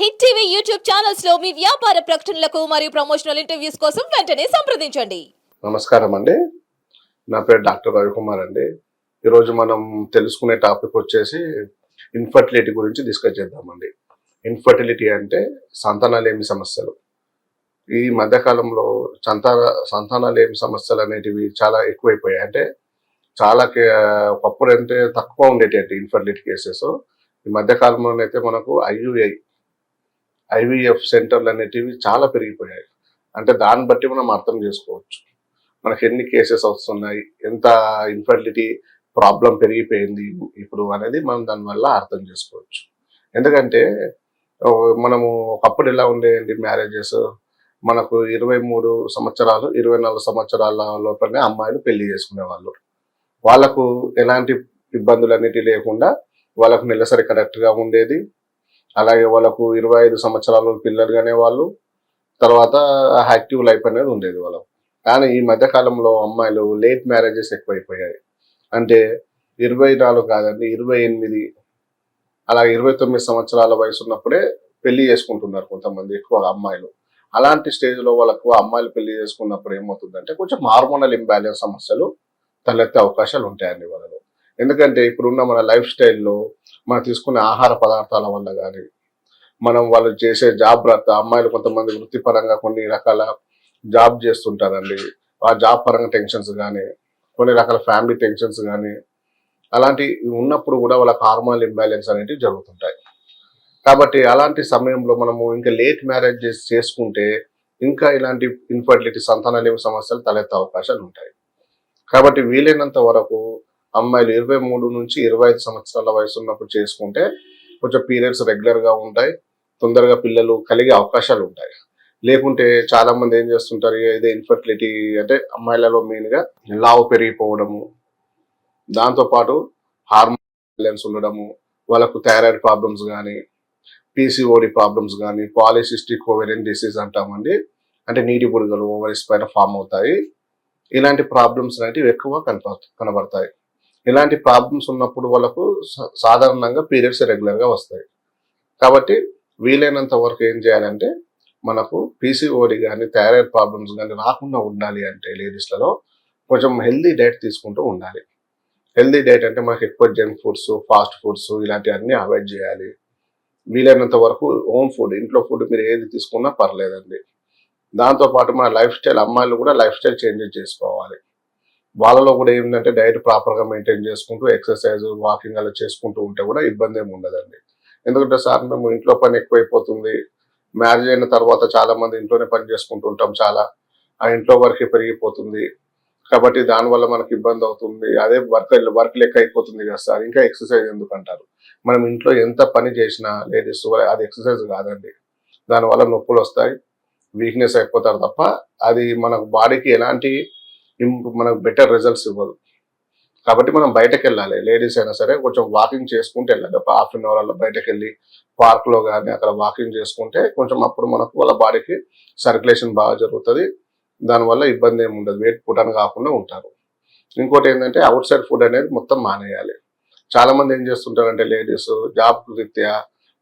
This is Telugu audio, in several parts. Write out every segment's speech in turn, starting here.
హిట్ టీవీ యూట్యూబ్ ఛానల్స్లో మీ వ్యాపార ప్రకటనలకు మరియు ప్రమోషనల్ ఇంటర్వ్యూస్ కోసం వెంటనే సంప్రదించండి. నమస్కారం అండి. నా పేరు డాక్టర్ రవికుమార్ అండి. ఈరోజు మనం తెలుసుకునే టాపిక్ వచ్చేసి ఇన్ఫర్టిలిటీ గురించి డిస్కస్ చేద్దామండి. ఇన్ఫర్టిలిటీ అంటే సంతానలేమి సమస్యలు? ఈ మధ్యకాలంలో సంతాన సంతానలేమి సమస్యలు అనేటివి చాలా ఎక్కువైపోయాయి. అంటే చాలా ఒకప్పుడు అంటే తక్కువ ఉండేటి ఇన్ఫర్టిలిటీ కేసెస్. ఈ మధ్యకాలంలో అయితే మనకు ఐయుఐ ఐవీఎఫ్ సెంటర్లు అనేటివి చాలా పెరిగిపోయాయి. అంటే దాన్ని బట్టి మనం అర్థం చేసుకోవచ్చు. మనకి ఎన్ని కేసెస్ వస్తున్నాయి ఎంత ఇన్ఫర్టిలిటీ ప్రాబ్లం పెరిగిపోయింది ఇప్పుడు అనేది మనం దానివల్ల అర్థం చేసుకోవచ్చు. ఎందుకంటే మనము ఒకప్పుడు ఎలా ఉండేయండి మ్యారేజెస్? మనకు ఇరవై మూడు సంవత్సరాలు ఇరవై నాలుగు సంవత్సరాల లోపలనే అమ్మాయిలు పెళ్ళి చేసుకునేవాళ్ళు. వాళ్ళకు ఎలాంటి ఇబ్బందులు అనేటివి లేకుండా వాళ్ళకు నెలసరి కరెక్ట్గా ఉండేది. అలాగే వాళ్ళకు ఇరవై ఐదు సంవత్సరాలు పిల్లలు వాళ్ళు తర్వాత యాక్టివ్ లైఫ్ అనేది ఉండేది వాళ్ళకు. కానీ ఈ మధ్యకాలంలో అమ్మాయిలు లేట్ మ్యారేజెస్ ఎక్కువైపోయాయి. అంటే ఇరవై నాలుగు కాదండి ఇరవై ఎనిమిది అలాగే ఇరవై తొమ్మిది సంవత్సరాల వయసు ఉన్నప్పుడే పెళ్ళి చేసుకుంటున్నారు కొంతమంది ఎక్కువ అమ్మాయిలు. అలాంటి స్టేజ్లో వాళ్ళకు అమ్మాయిలు పెళ్ళి చేసుకున్నప్పుడు ఏమవుతుందంటే కొంచెం హార్మోనల్ ఇంబ్యాలెన్స్ సమస్యలు తలెత్తే అవకాశాలు ఉంటాయండి వాళ్ళకి. ఎందుకంటే ఇప్పుడున్న మన లైఫ్ స్టైల్లో మనం తీసుకునే ఆహార పదార్థాల వల్ల కానీ మనం వాళ్ళు చేసే జాబ్ రత్త అమ్మాయిలు కొంతమంది వృత్తిపరంగా కొన్ని రకాల జాబ్ చేస్తుంటారండి. ఆ జాబ్ పరంగా టెన్షన్స్ కానీ కొన్ని రకాల ఫ్యామిలీ టెన్షన్స్ కానీ అలాంటి ఉన్నప్పుడు కూడా వాళ్ళకి హార్మోనల్ ఇంబ్యాలెన్స్ అనేటివి జరుగుతుంటాయి. కాబట్టి అలాంటి సమయంలో మనము ఇంకా లేట్ మ్యారేజ్ చేసుకుంటే ఇంకా ఇలాంటి ఇన్ఫర్టిలిటీ సంతానలేమి సమస్యలు తలెత్తే అవకాశాలు ఉంటాయి. కాబట్టి వీలైనంత వరకు అమ్మాయిలు ఇరవై మూడు నుంచి ఇరవై ఐదు సంవత్సరాల వయసు ఉన్నప్పుడు చేసుకుంటే కొంచెం పీరియడ్స్ రెగ్యులర్గా ఉంటాయి. తొందరగా పిల్లలు కలిగే అవకాశాలు ఉంటాయి. లేకుంటే చాలా మంది ఏం చేస్తుంటారు ఇదే ఇన్ఫర్టిలిటీ అంటే అమ్మాయిలలో మెయిన్గా లావు పెరిగిపోవడము. దాంతోపాటు హార్మోన్ బ్యాలెన్స్ ఉండడము వాళ్ళకు థైరాయిడ్ ప్రాబ్లమ్స్ కానీ పీసీఓడి ప్రాబ్లమ్స్ కానీ పాలిసిస్టిక్ ఓవెరియన్ డిసీజ్ అంటామండి. అంటే నీటి బుడగలు ఓవరీస్ పైన ఫామ్ అవుతాయి. ఇలాంటి ప్రాబ్లమ్స్ అనేవి ఎక్కువ కనపడతాయి కనబడతాయి. ఇలాంటి ప్రాబ్లమ్స్ ఉన్నప్పుడు వాళ్ళకు సాధారణంగా పీరియడ్స్ రెగ్యులర్గా వస్తాయి. కాబట్టి వీలైనంత వరకు ఏం చేయాలంటే మనకు పీసీఓడి కానీ థైరాయిడ్ ప్రాబ్లమ్స్ కానీ రాకుండా ఉండాలి అంటే లేడీస్లలో కొంచెం హెల్దీ డైట్ తీసుకుంటూ ఉండాలి. హెల్దీ డైట్ అంటే మనకి ఎక్కువ జంక్ ఫుడ్స్ ఫాస్ట్ ఫుడ్స్ ఇలాంటివన్నీ అవాయిడ్ చేయాలి. వీలైనంత వరకు హోమ్ ఫుడ్ ఇంట్లో ఫుడ్ మీరు ఏది తీసుకున్నా పర్లేదండి. దాంతోపాటు మన లైఫ్ స్టైల్ అమ్మాయిలు కూడా లైఫ్ స్టైల్ చేంజెస్ చేసుకోవాలి. వాళ్ళలో కూడా ఏంటంటే డైట్ ప్రాపర్గా మెయింటైన్ చేసుకుంటూ ఎక్సర్సైజ్ వాకింగ్ అలా చేసుకుంటూ ఉంటే కూడా ఇబ్బంది ఏమి ఉండదండి. ఎందుకంటే సార్ మేము ఇంట్లో పని ఎక్కువైపోతుంది. మ్యారేజ్ అయిన తర్వాత చాలా మంది ఇంట్లోనే పని చేసుకుంటూ ఉంటాం చాలా. ఆ ఇంట్లో వర్క్ పెరిగిపోతుంది. కాబట్టి దానివల్ల మనకి ఇబ్బంది అవుతుంది. అదే వర్క్ వర్క్ లెక్క అయిపోతుంది కదా సార్. ఇంకా ఎక్సర్సైజ్ ఎందుకు అంటారు? మనం ఇంట్లో ఎంత పని చేసినా లేడీస్ అది ఎక్సర్సైజ్ కాదండి. దానివల్ల నొప్పులు వస్తాయి. వీక్నెస్ అయిపోతారు తప్ప అది మన బాడీకి ఎలాంటి మనకు బెటర్ రిజల్ట్స్ ఇవ్వదు. కాబట్టి మనం బయటకు వెళ్ళాలి లేడీస్ అయినా సరే కొంచెం వాకింగ్ చేసుకుంటూ వెళ్ళాలి. ఒక హాఫ్ అన్ అవర్ అలా బయటకు వెళ్ళి పార్క్లో కానీ అక్కడ వాకింగ్ చేసుకుంటే కొంచెం అప్పుడు మనకు వాళ్ళ బాడీకి సర్క్యులేషన్ బాగా జరుగుతుంది. దానివల్ల ఇబ్బంది ఏమి ఉండదు. వెయిట్ పుటన్ కాకుండా ఉంటారు. ఇంకోటి ఏంటంటే అవుట్ సైడ్ ఫుడ్ అనేది మొత్తం మానేయాలి. చాలామంది ఏం చేస్తుంటారంటే లేడీస్ జాబ్ రీత్యా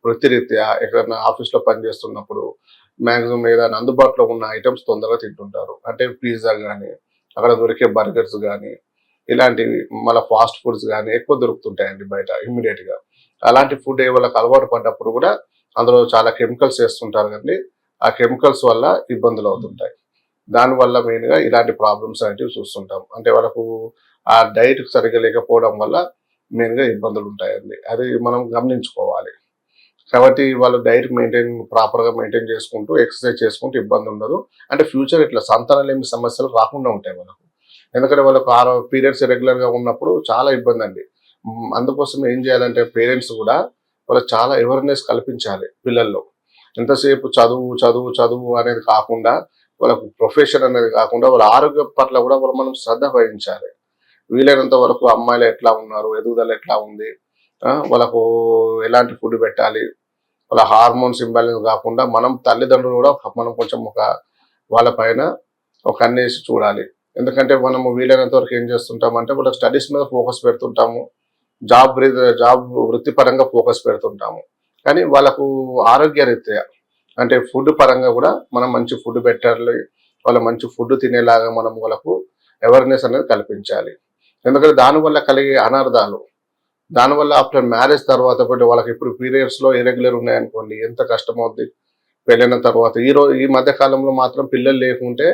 వృత్తిరీత్యా ఎక్కడైనా ఆఫీస్లో పని చేస్తున్నప్పుడు మ్యాక్సిమం ఏదైనా అందుబాటులో ఉన్న ఐటమ్స్ తొందరగా తింటుంటారు. అంటే పిజ్జా కానీ అక్కడ దొరికే బర్గర్స్ కానీ ఇలాంటివి మళ్ళీ ఫాస్ట్ ఫుడ్స్ కానీ ఎక్కువ దొరుకుతుంటాయండి బయట ఇమ్మీడియట్గా. అలాంటి ఫుడ్ ఏ వాళ్ళకి అలవాటు పడ్డప్పుడు కూడా అందులో చాలా కెమికల్స్ వేస్తుంటారు కండి ఆ కెమికల్స్ వల్ల ఇబ్బందులు అవుతుంటాయి. దానివల్ల మెయిన్గా ఇలాంటి ప్రాబ్లమ్స్ అనేటివి చూస్తుంటాం. అంటే వాళ్ళకు ఆ డైట్ సరిగ్గా లేకపోవడం వల్ల మెయిన్గా ఇబ్బందులు ఉంటాయండి. అది మనం గమనించుకోవాలి. కాబట్టి వాళ్ళు డైట్ మెయింటైన్ ప్రాపర్గా మెయింటైన్ చేసుకుంటూ ఎక్సర్సైజ్ చేసుకుంటూ ఇబ్బంది ఉండదు. అంటే ఫ్యూచర్ ఇట్లా సంతానలేమి సమస్యలు రాకుండా ఉంటాయి వాళ్ళకు. ఎందుకంటే వాళ్ళకు ఆరో పీరియడ్స్ రెగ్యులర్గా ఉన్నప్పుడు చాలా ఇబ్బంది అండి. అందుకోసం ఏం చేయాలంటే పేరెంట్స్ కూడా వాళ్ళకి చాలా అవేర్నెస్ కల్పించాలి పిల్లల్లో. ఎంతసేపు చదువు చదువు చదువు అనేది కాకుండా వాళ్ళకు ప్రొఫెషన్ అనేది కాకుండా వాళ్ళ ఆరోగ్యం పట్ల కూడా వాళ్ళు మనం శ్రద్ధ వహించాలి. వీలైనంత వరకు అమ్మాయిలు ఎట్లా ఉన్నారు ఎదుగుదల ఎట్లా ఉంది వాళ్ళకు ఎలాంటి ఫుడ్ పెట్టాలి వాళ్ళ హార్మోన్స్ ఇంబ్యాలెన్స్ కాకుండా మనం తల్లిదండ్రులు కూడా మనం కొంచెం ఒక వాళ్ళ పైన ఒక అన్నేసి చూడాలి. ఎందుకంటే మనము వీలైనంత వరకు ఏం చేస్తుంటామంటే వాళ్ళ స్టడీస్ మీద ఫోకస్ పెడుతుంటాము. జాబ్ జాబ్ వృత్తిపరంగా ఫోకస్ పెడుతుంటాము. కానీ వాళ్ళకు ఆరోగ్యరీత్యా అంటే ఫుడ్ పరంగా కూడా మనం మంచి ఫుడ్ పెట్టాలి. వాళ్ళ మంచి ఫుడ్ తినేలాగా మనం వాళ్ళకు అవేర్నెస్ అనేది కల్పించాలి. ఎందుకంటే దానివల్ల కలిగే అనర్థాలు దానివల్ల ఆఫ్టర్ మ్యారేజ్ తర్వాత కూడా వాళ్ళకి ఇప్పుడు పీరియడ్స్లో ఇరెగ్యులర్ ఉన్నాయనుకోండి ఎంత కష్టం అవుద్ది పెళ్ళైన తర్వాత ఈ రోజు ఈ మధ్య కాలంలో మాత్రం పిల్లలు లేకుంటే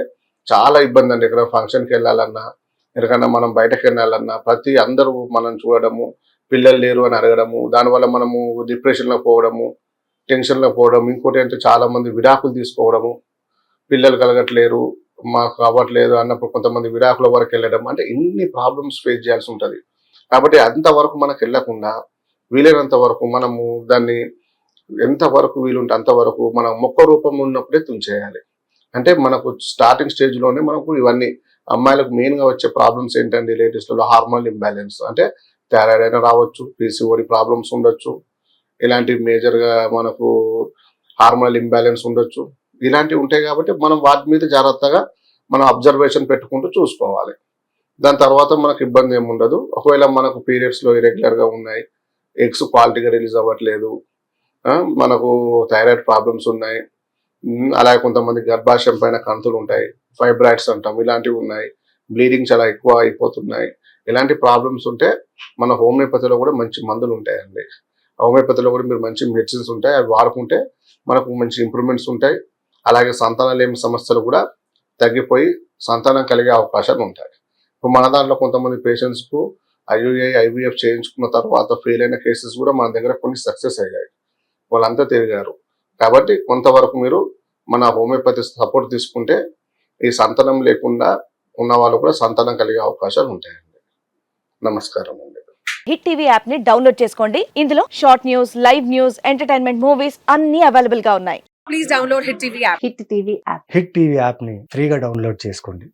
చాలా ఇబ్బంది అండి. ఇక్కడ ఫంక్షన్కి వెళ్ళాలన్నా ఎక్కడికన్నా మనం బయటకు వెళ్ళాలన్నా ప్రతి అందరూ మనం చూడడము పిల్లలు లేరు అని అడగడము దానివల్ల మనము డిప్రెషన్లో పోవడము టెన్షన్లో పోవడం ఇంకోటి అంటే చాలామంది విడాకులు తీసుకోవడము పిల్లలు కలగట్లేరు మాకు అవ్వట్లేదు అన్నప్పుడు కొంతమంది విడాకుల వరకు వెళ్ళడం అంటే ఇన్ని ప్రాబ్లమ్స్ ఫేస్ చేయాల్సి ఉంటుంది. కాబట్టి అంతవరకు మనకు వెళ్ళకుండా వీలైనంత వరకు మనము దాన్ని ఎంతవరకు వీలుంటే అంతవరకు మనం మొక్క రూపం ఉన్నప్పుడే తుంచేయాలి. అంటే మనకు స్టార్టింగ్ స్టేజ్లోనే మనకు ఇవన్నీ అమ్మాయిలకు మెయిన్గా వచ్చే ప్రాబ్లమ్స్ ఏంటంటే లేటెస్ట్లో హార్మోన్ ఇంబ్యాలెన్స్ అంటే థైరాయిడ్ అయినా రావచ్చు పీసీఓడి ప్రాబ్లమ్స్ ఉండొచ్చు. ఇలాంటి మేజర్గా మనకు హార్మోనల్ ఇంబ్యాలెన్స్ ఉండొచ్చు. ఇలాంటివి ఉంటాయి కాబట్టి మనం వాటి మీద జాగ్రత్తగా మనం అబ్జర్వేషన్ పెట్టుకుంటూ చూసుకోవాలి. దాని తర్వాత మనకు ఇబ్బంది ఏమి ఉండదు. ఒకవేళ మనకు పీరియడ్స్లో ఇరెగ్యులర్గా ఉన్నాయి ఎగ్స్ క్వాలిటీగా రిలీజ్ అవ్వట్లేదు మనకు థైరాయిడ్ ప్రాబ్లమ్స్ ఉన్నాయి అలాగే కొంతమంది గర్భాశయం పైన కంతులు ఉంటాయి ఫైబ్రాయిడ్స్ అంటాం ఇలాంటివి ఉన్నాయి బ్లీడింగ్ చాలా ఎక్కువ అయిపోతున్నాయి. ఇలాంటి ప్రాబ్లమ్స్ ఉంటే మన హోమియోపతిలో కూడా మంచి మందులు ఉంటాయండి. హోమియోపతిలో కూడా మీరు మంచి మెడిసిన్స్ ఉంటాయి అవి వాడుకుంటే మనకు మంచి ఇంప్రూవ్మెంట్స్ ఉంటాయి. అలాగే సంతానలేమి సమస్యలు కూడా తగ్గిపోయి సంతానం కలిగే అవకాశాలు ఉంటాయి. మన దాంట్లో కొంతమంది పేషెంట్స్కు ఐయుఐ ఐవీఎఫ్ చేయించుకున్న తర్వాత ఫెయిల్ అయిన కేసెస్ కూడా మన దగ్గర కొన్ని సక్సెస్ అయ్యాయి. వాళ్ళంతా తిరిగారు. కాబట్టి కొంతవరకు మీరు మన హోమియోపతి సపోర్ట్ తీసుకుంటే ఈ సంతానం లేకుండా ఉన్న వాళ్ళు కూడా సంతానం కలిగే అవకాశాలు ఉంటాయండి. నమస్కారం అండి. హిట్ టీవీ యాప్ని డౌన్లోడ్ చేసుకోండి. ఇందులో short news live news entertainment movies అన్ని అవైలబుల్గా ఉన్నాయి. Please download Hit TV app. Hit TV app Hit TV యాప్ని ఫ్రీగా డౌన్లోడ్ చేసుకోండి.